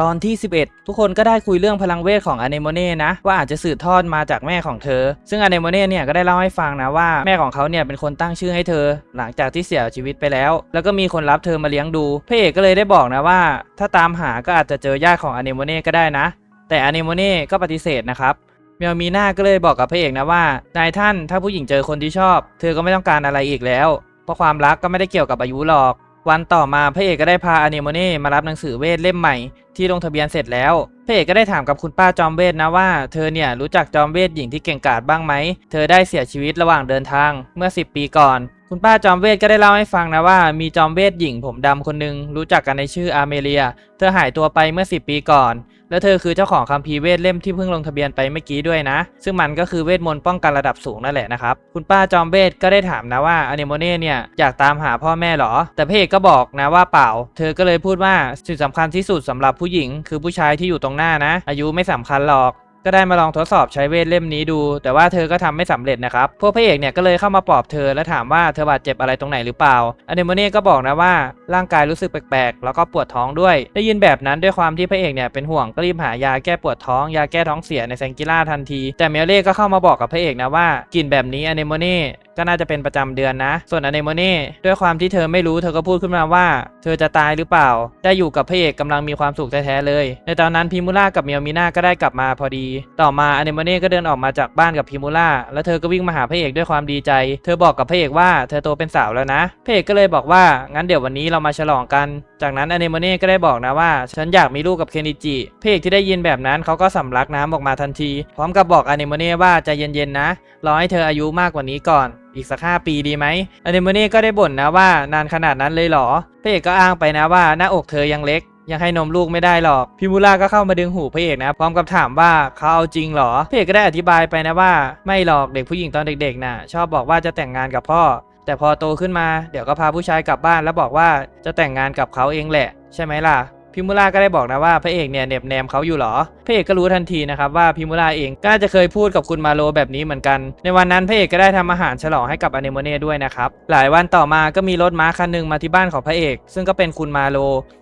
ตอนที่ 11 ทุกคนก็ได้คุยเรื่องพลังเวทของอ n น m o n e นะ ว่าอาจจะสืบทอดมาจากแม่ของเธอ ซึ่งอ n น m o n e เนี่ยก็ได้เล่าให้ฟังนะว่าแม่ของเขาเนี่ยเป็นคนตั้งชื่อให้เธอ หลังจากที่เสียชีวิตไปแล้ว แล้วก็มีคนรับเธอมาเลี้ยงดูพระเอกก็เลยได้บอกนะว่า ถ้าตามหาก็อาจจะเจอญาติของอ n น m o n e ก็ได้นะ แต่อ n น m o n e ก็ปฏิเสธนะครับเมียวมีหน้าก็เลยบอกกับพระเอกนะว่านายท่านถ้าผู้หญิงเจอคนที่ชอบ เธอก็ไม่ต้องการอะไรอีกแล้ว เพราะความรักก็ไม่ได้เกี่ยวกับอายุหรอก วันต่อมาพระเอกก็ได้พาอเน m o n e มารับหนังสือเวทเล่มใหม่ที่ลงทะเบียนเสร็จแล้ว พระเอกก็ได้ถามกับคุณป้าจอมเวทนะว่า เธอเนี่ยรู้จักจอมเวทหญิงที่เก่งกาจบ้างไหม เธอได้เสียชีวิตระหว่างเดินทางเมื่อ 10 ปีก่อน คุณป้าจอมเวทก็ได้เล่าให้ฟังนะว่ามีจอมเวทหญิงผมดำคนหนึงรู้จักกันในชื่ออาเมเลีย เธอหายตัวไปเมื่อ 10 ปีก่อน และเธอคือเจ้าของคัมภีร์เวทเล่มที่เพิ่งลงทะเบียนไปเมื่อกี้ด้วยนะ ซึ่งมันก็คือเวทมนต์ป้องกันระดับสูงนั่นแหละนะครับ คุณป้าจอมเวทก็ได้ถามนะว่าอ n น m o n e เนี่ยอยากตามหาพ่อแม่เหรอ แต่เอกก็บอกนะว่าเปล่า เธอก็เลยพูดว่าสิ่งสำคัญที่สุดสำหรับผู้หญิง คือผู้ชายที่อยู่ตรงหน้านะ อายุไม่สำคัญหรอก ก็ได้มาลองทดสอบใช้เวทเล่มนี้ดู แต่ว่าเธอก็ทำไม่สำเร็จนะครับ พวกพระเอกเนี่ยก็เลยเข้ามาปลอบเธอและถามว่าเธอบาดเจ็บอะไรตรงไหนหรือเปล่าอเนโมเน่ก็บอกนะว่าร่างกายรู้สึกแปลกๆ แล้วก็ปวดท้องด้วย ได้ยินแบบนั้นด้วยความที่พระเอกเนี่ยเป็นห่วงก็รีบหายาแก้ปวดท้อง ยาแก้ท้องเสียในแซงกิล่าทันที แต่เมลเล่ก็เข้ามาบอกกับพระเอกนะว่ากลิ่นแบบนี้อเนโมเน่ ก็น่าจะเป็นประจำเดือนนะ ส่วนอเนโมเน่ด้วยความที่เธอไม่รู้เธอก็พูดขึ้นมาว่า เธอจะตายหรือเปล่า ได้อยู่กับพระเอกกำลังมีความสุขแท้ๆเลย ในตอนนั้นพิมูล่ากับเมียวมิน่าก็ได้กลับมาพอดี ต่อมาอเนโมเน่ก็เดินออกมาจากบ้านกับพิมูล่าแล้วเธอก็วิ่งมาหาพระเอกด้วยความดีใจ เธอบอกกับพระเอกว่าเธอโตเป็นสาวแล้วนะพระเอกก็เลยบอกว่างั้นเดี๋ยววันนี้เรามาฉลองกัน จากนั้นอเนโมเน่ก็ได้บอกนะว่า ฉันอยากมีลูกกับเคนอิจิพระเอกที่ได้ยินแบบนั้นเขาก็สำลักน้ำออกมาทันที พร้อมกับบอกอเนโมเน่ว่าใจเย็นๆนะรอให้เธออายุมากกว่านี้ก่อน อีกสักห้าปีดีไหมอเนโมเน่ก็ได้บ่นนะว่านานขนาดนั้นเลยเหรอพระเอกก็อ้างไปนะว่าหน้าอกเธอยังเล็ก ยังให้นมลูกไม่ได้หรอกพิมูล่าก็เข้ามาดึงหูพระเอกนะ พร้อมกับถามว่าเขาเอาจริงหรอพระเอกก็ได้อธิบายไปนะว่า ไม่หรอกเด็กผู้หญิงตอนเด็กๆน่ะ ชอบบอกว่าจะแต่งงานกับพ่อ แต่พอโตขึ้นมาเดี๋ยวก็พาผู้ชายกลับบ้านแล้วบอกว่าจะแต่งงานกับเขาเองแหละ ใช่ไหมล่ะ พิมูล่าก็ได้บอกนะว่าพระเอกเนี่ยเหน็บแนมเขาอยู่หรอ พระเอกก็รู้ทันทีนะครับว่าพิมูล่าเองก็จะเคยพูดกับคุณมาโลแบบนี้เหมือนกัน ในวันนั้นพระเอกก็ได้ทำอาหารฉลองให้กับอเนโมเน่ด้วยนะครับ หลายวันต่อมาก็มีรถม้าคันหนึ่งมาที่บ้านของพระเอก ซึ่งก็เป็นคุณมาโล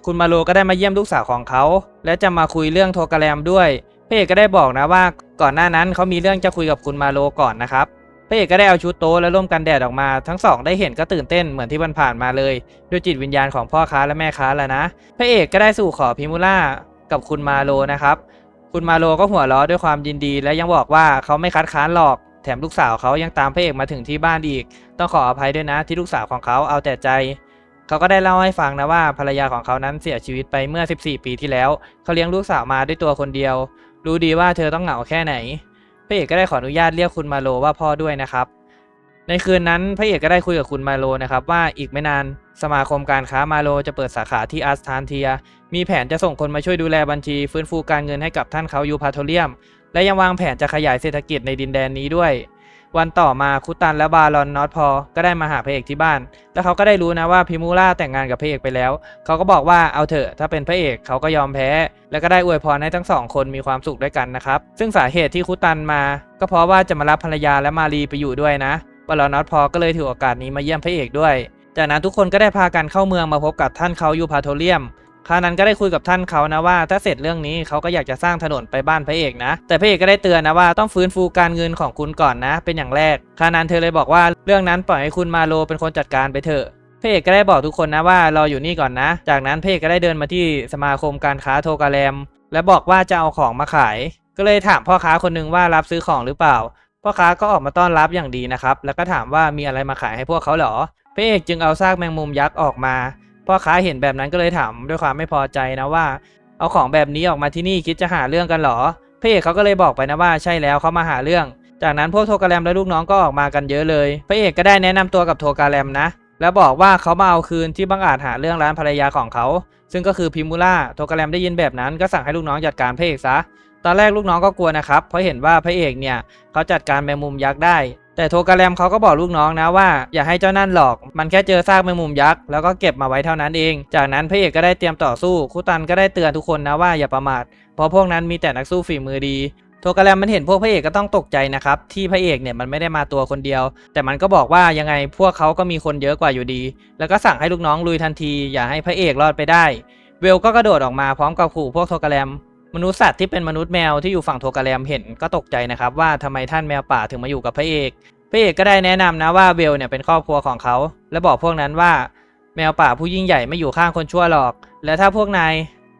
คุณมาโลก็ได้มาเยี่ยมลูกสาวของเขา และจะมาคุยเรื่องโทกแรมด้วย พระเอกก็ได้บอกนะว่า ก่อนหน้านั้นเขามีเรื่องจะคุยกับคุณมาโลก่อนนะครับ พระเอกก็ได้เอาชุดโต๊ะและร่มกันแดดออกมา ทั้งสองได้เห็นก็ตื่นเต้นเหมือนที่มันผ่านมาเลยด้วยจิตวิญญาณของพ่อค้าและแม่ค้าแล้วนะ พระเอกก็ได้สู่ขอพิมูล่ากับคุณมาโลนะครับ คุณมาโลก็หัวเราะด้วยความยินดี และยังบอกว่าเขาไม่คัดค้านหรอก แถมลูกสาวเขายังตามพระเอกมาถึงที่บ้านอีก ต้องขออภัยด้วยนะที่ลูกสาวของเขาเอาแต่ใจเขาก็ได้เล่าให้ฟังนะว่าภรรยาของเขานั้นเสียชีวิตไปเมื่อ 14 ปีที่แล้ว เขาเลี้ยงลูกสาวมาด้วยตัวคนเดียว รู้ดีว่าเธอต้องเหงาแค่ไหน พระเอกก็ได้ขออนุญาตเรียกคุณมาโลว่าพ่อด้วยนะครับ ในคืนนั้นพระเอกก็ได้คุยกับคุณมาโลนะครับว่าอีกไม่นานสมาคมการค้ามาโลจะเปิดสาขาที่อาสทานเทีย มีแผนจะส่งคนมาช่วยดูแลบัญชี ฟื้นฟูการเงินให้กับท่านเขายูพาโทเลียม และยังวางแผนจะขยายเศรษฐกิจในดินแดนนี้ด้วย วันต่อมาคุตันและบารอนนอตพอก็ได้มาหาพระเอกที่บ้าน แล้วเขาก็ได้รู้นะว่าพิมูล่าแต่งงานกับพระเอกไปแล้ว เขาก็บอกว่าเอาเถอะถ้าเป็นพระเอกเขาก็ยอมแพ้ แล้วก็ได้อวยพรให้ทั้งสองคนมีความสุขด้วยกันนะครับ ซึ่งสาเหตุที่คุตันมา ก็เพราะว่าจะมารับภรรยาและมารีไปอยู่ด้วยนะบารอนนอตพอก็เลยถือโอกาสนี้มาเยี่ยมพระเอกด้วย จากนั้นทุกคนก็ได้พากันเข้าเมืองมาพบกับท่านเขายูพาโทเลียม คราวนั้นก็ได้คุยกับท่านเขานะว่า ถ้าเสร็จเรื่องนี้เขาก็อยากจะสร้างถนนไปบ้านพระเอกนะ แต่พระเอกก็ได้เตือนนะว่าต้องฟื้นฟูการเงินของคุณก่อนนะ เป็นอย่างแรกคราวนั้นเธอเลยบอกว่าเรื่องนั้นปล่อยให้คุณมาโลเป็นคนจัดการไปเถอะพระเอกก็ได้บอกทุกคนนะว่ารออยู่นี่ก่อนนะ จากนั้นพระเอกก็ได้เดินมาที่สมาคมการค้าโทกาแรม และบอกว่าจะเอาของมาขาย ก็เลยถามพ่อค้าคนหนึงว่ารับซื้อของหรือเปล่า พ่อค้าก็ออกมาต้อนรับอย่างดีนะครับ แล้วก็ถามว่ามีอะไรมาขายให้พวกเขาเหรอ พระเอกจึงเอาซากแมงมุมยักษ์ออกมา พ่อค้าเห็นแบบนั้นก็เลยถามด้วยความไม่พอใจนะว่า เอาของแบบนี้ออกมาที่นี่คิดจะหาเรื่องกันเหรอพระเอกเขาก็เลยบอกไปนะว่าใช่แล้วเขามาหาเรื่อง จากนั้นพวกโทกาแรมและลูกน้องก็ออกมากันเยอะเลยพระเอกก็ได้แนะนำตัวกับโทกาแรมนะ แล้วบอกว่าเขามาเอาคืนที่บังอาจหาเรื่องร้านภรรยาของเขา ซึ่งก็คือพิมูล่าโทกาแรมได้ยินแบบนั้นก็สั่งให้ลูกน้องจัดการพระเอกซะตอนแรกลูกน้องก็กลัวนะครับเพราะเห็นว่าพระเอกเนี่ยเขาจัดการแมงมุมยักษ์ได้ แต่โทกาแรมเขาก็บอกลูกน้องนะว่าอย่าให้เจ้านั่นหลอก มันแค่เจอซากแมงมุมยักษ์แล้วก็เก็บมาไว้เท่านั้นเอง จากนั้นพระเอกก็ได้เตรียมต่อสู้คุตันก็ได้เตือนทุกคนนะว่าอย่าประมาท เพราะพวกนั้นมีแต่นักสู้ฝีมือดีโทกาแรมมันเห็นพวกพระเอกก็ต้องตกใจนะครับที่พระเอกเนี่ยมันไม่ได้มาตัวคนเดียว แต่มันก็บอกว่ายังไงพวกเขาก็มีคนเยอะกว่าอยู่ดี แล้วก็สั่งให้ลูกน้องลุยทันที อย่าให้พระเอกรอดไปได้ เวลก็กระโดดออกมาพร้อมกับขู่พวกโทกาแรม มนุษย์สัตว์ที่เป็นมนุษย์แมวที่อยู่ฝั่งโทกาแรมเห็นก็ตกใจนะครับว่าทำไมท่านแมวป่าถึงมาอยู่กับพระเอก พระเอกก็ได้แนะนำนะว่าเวลเนี่ยเป็นครอบครัวของเขา และบอกพวกนั้นว่าแมวป่าผู้ยิ่งใหญ่ไม่อยู่ข้างคนชั่วหรอก และถ้าพวกนาย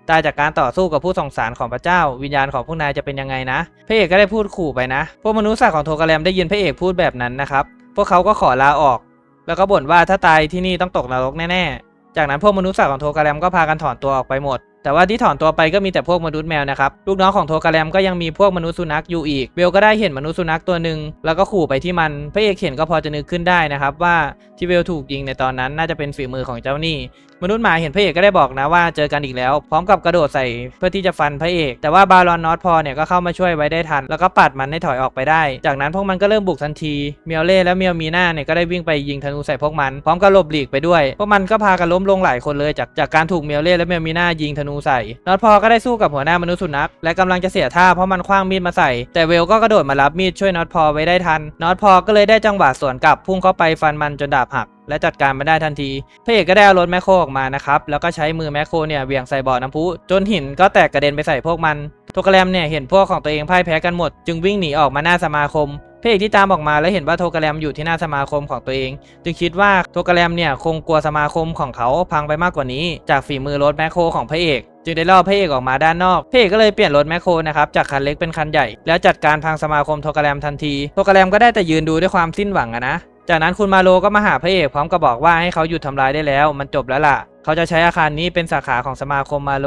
ตายจากการต่อสู้กับผู้ส่งสารของพระเจ้า วิญญาณของพวกนายจะเป็นยังไงนะ พระเอกก็ได้พูดขู่ไปนะ พวกมนุษย์สัตว์ของโทกาแรมได้ยินพระเอกพูดแบบนั้นนะครับ พวกเขาก็ขอลาออก แล้วก็บ่นว่าถ้าตายที่นี่ต้องตกนรกแน่ๆ จากนั้นพวกมนุษย์สัตว์ของโทกาแรมก็พากันถอนตัวออกไปหมด แต่ว่าที่ถอนตัวไปก็มีแต่พวกมนุษย์แมวนะครับ ลูกน้องของโทกาแรมก็ยังมีพวกมนุษย์สุนัขอยู่อีก เบลก็ได้เห็นมนุษย์สุนัขตัวหนึ่งแล้วก็ขู่ไปที่มัน พระเอกเห็นก็พอจะนึกขึ้นได้นะครับว่าที่เบลถูกยิงในตอนนั้นน่าจะเป็นฝีมือของเจ้าหนี่ มนุษย์หมาเห็นพระเอกก็ได้บอกนะว่าเจอกันอีกแล้ว พร้อมกับกระโดดใส่เพื่อที่จะฟันพระเอก แต่ว่าบารอนนอตพอเนี่ยก็เข้ามาช่วยไว้ได้ทัน แล้วก็ปัดมันให้ถอยออกไปได้ จากนั้นพวกมันก็เริ่มบุกทันที เมียวเล่และเมียวมีน่าเนี่ยก็ได้วิ่งไปยิงธนูใส่พวกมัน พร้อมกับหลบหลีกไปด้วย พวกมันก็พากันล้มลงหลายคนเลยจากจากการถูกเมียวเล่และเมียวมีน่ายิงธนูใส่นอตพอก็ได้สู้กับหัวหน้ามนุษย์สุนัขและกำลังจะเสียท่าเพราะมันคว้างมีดมาใส่ แต่เวลก็กระโดดมารับมีดช่วยนอตพอไว้ได้ทันนอตพอก็เลยได้จังหวะสวนกลับพุ่งเข้าไปฟันมันจนดาบหักและจัดการมันได้ทันทีพระเอกก็ได้เอารถแมคโครออกมานะครับ แล้วก็ใช้มือแมคโครเนี่ยเวี่ยงใส่บ่อน้ำพุจนหินก็แตกกระเด็นไปใส่พวกมันโทกแรมเนี่ยเห็นพวกของตัวเองพ่ายแพ้กันหมด จึงวิ่งหนีออกมาหน้าสมาคม พระเอกที่ตามออกมาแล้วเห็นว่าโทกแรมอยู่ที่หน้าสมาคมของตัวเอง จึงคิดว่าโทกแรมเนี่ยคงกลัวสมาคมของเขาพังไปมากกว่านี้ จากฝีมือรถแมคโครของพระเอกจึงได้ล่อพระเอกออกมาด้านนอกพระเอกก็เลยเปลี่ยนรถแมคโครนะครับจากคันเล็กเป็นคันใหญ่ แล้วจัดการพังสมาคมโทกแรมทันทีโทกแรมก็ได้แต่ยืนดูด้วยความสิ้นหวังอะนะจากนั้นคุณมาโลก็มาหาพระเอกพร้อมกับบอกว่าให้เขาหยุดทำร้ายได้แล้ว มันจบแล้วล่ะ เขาจะใช้อาคารนี้เป็นสาขาของสมาคมมาโล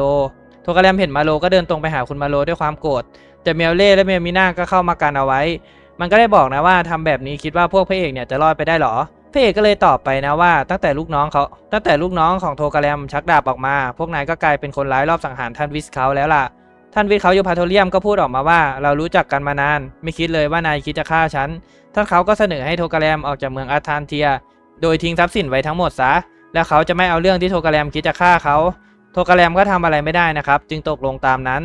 โทกแรมเห็นมาโลก็เดินตรงไปหาคุณมาโลด้วยความโกรธแต่เมลเล่และเมลมิน่าก็เข้ามากันเอาไว้ มันก็ได้บอกนะว่าทำแบบนี้คิดว่าพวกพระเอกเนี่ยจะรอดไปได้หรอพระเอกก็เลยตอบไปนะว่า ตั้งแต่ลูกน้องเขาตั้งแต่ลูกน้องของโทกาแรมชักดาบออกมา พวกนายก็กลายเป็นคนร้ายรอบสังหารท่านวิสเขาแล้วล่ะ ท่านวิสเขาอยู่พาโทเลียมก็พูดออกมาว่า เรารู้จักกันมานาน ไม่คิดเลยว่านายคิดจะฆ่าฉันท่านเขาก็เสนอให้โทกาแรมออกจากเมืองอาธานเทีย โดยทิ้งทรัพย์สินไว้ทั้งหมดซะแล้วเขาจะไม่เอาเรื่องที่โทกาแรมคิดจะฆ่าเขาโทกาแรมก็ทำอะไรไม่ได้นะครับ จึงตกลงตามนั้น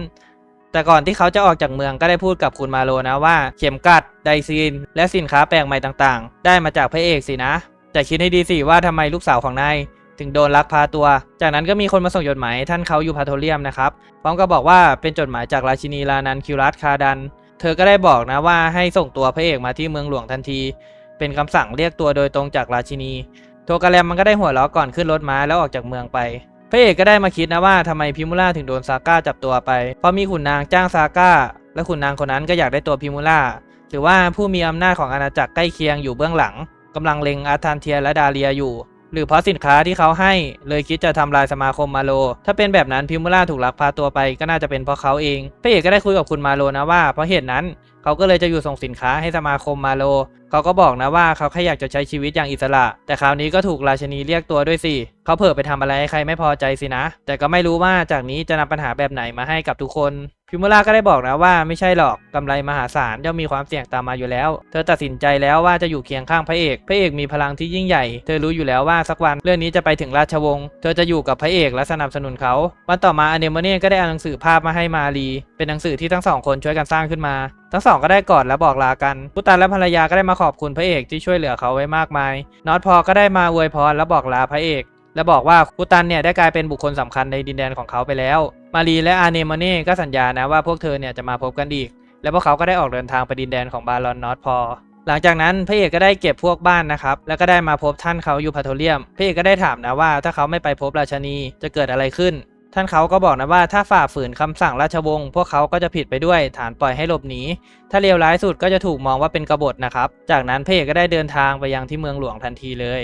แต่ก่อนที่เขาจะออกจากเมืองก็ได้พูดกับคุณมาโลนะว่า เข็มกัด ไดซีน และสินค้าแปลกใหม่ต่างๆ ได้มาจากพระเอกสินะ แต่คิดให้ดีสิว่าทำไมลูกสาวของนายถึงโดนลักพาตัว จากนั้นก็มีคนมาส่งจดหมายท่านเขาอยู่พาโทเลียมนะครับ พร้อมกับบอกว่าเป็นจดหมายจากราชินีลานันคิวรัสคาดัน เธอก็ได้บอกนะว่าให้ส่งตัวพระเอกมาที่เมืองหลวงทันที เป็นคำสั่งเรียกตัวโดยตรงจากราชินี โทกาแรมมันก็ได้หัวเราะก่อนขึ้นรถม้าแล้วออกจากเมืองไป พระเอกก็ได้มาคิดนะว่าทำไมพิมูล่าถึงโดนซาก้าจับตัวไป เพราะมีขุนนางจ้างซาก้า และขุนนางคนนั้นก็อยากได้ตัวพิมูล่าหรือว่าผู้มีอำนาจของอาณาจักรใกล้เคียงอยู่เบื้องหลังกำลังเล็งอาธานเทียและดาเลียอยู่ หรือเพราะสินค้าที่เขาให้เลยคิดจะทำลายสมาคมมาโล ถ้าเป็นแบบนั้นพิมูล่าถูกลักพาตัวไปก็น่าจะเป็นเพราะเขาเองพระเอกก็ได้คุยกับคุณมาโลนะว่าเพราะเหตุนั้น เขาก็เลยจะอยู่ส่งสินค้าให้สมาคมมาโล เขาก็บอกนะว่าเขาแค่อยากจะใช้ชีวิตอย่างอิสระ แต่คราวนี้ก็ถูกราชนีเรียกตัวด้วยสิ เขาเผลอไปทำอะไรให้ใครไม่พอใจสินะ แต่ก็ไม่รู้ว่าจากนี้จะนำปัญหาแบบไหนมาให้กับทุกคน พิมูล่าก็ได้บอกนะว่าไม่ใช่หรอกกำไรมหาศาลย่อมมีความเสี่ยงตามมาอยู่แล้ว เธอตัดสินใจแล้วว่าจะอยู่เคียงข้างพระเอก พระเอกมีพลังที่ยิ่งใหญ่ เธอรู้อยู่แล้วว่าสักวันเรื่องนี้จะไปถึงราชวงศ์ เธอจะอยู่กับพระเอกและสนับสนุนเขา วันต่อมาอเนมเน่ก็ได้เอาหนังสือภาพมาให้มารีเป็นหนังสือที่ทั้งสองคนช่วยกันสร้างขึ้นมา ทั้งสองก็ได้กอดและบอกลากันพุตันและภรรยาก็ได้มาขอบคุณพระเอกที่ช่วยเหลือเขาไว้มากมาย นอตพอก็ได้มาอวยพรและบอกลาพระเอก และบอกว่าพุตันเนี่ยได้กลายเป็นบุคคลสำคัญในดินแดนของเขาไปแล้ว มารีและอาเนมเน่ก็สัญญานะว่าพวกเธอเนี่ยจะมาพบกันอีก และพวกเขาก็ได้ออกเดินทางไปดินแดนของบารอนนอตพอ หลังจากนั้นพระเอกก็ได้เก็บพวกบ้านนะครับ แล้วก็ได้มาพบท่านเขาอยู่พาโทเลียม พระเอกก็ได้ถามนะว่าถ้าเขาไม่ไปพบราชนีจะเกิดอะไรขึ้น ท่านเขาก็บอกนะว่าถ้าฝ่าฝืนคำสั่งราชวงศ์พวกเขาก็จะผิดไปด้วยฐานปล่อยให้หลบหนี ถ้าเลวร้ายสุดก็จะถูกมองว่าเป็นกบฏนะครับ จากนั้นพระเอกก็ได้เดินทางไปยังที่เมืองหลวงทันทีเลย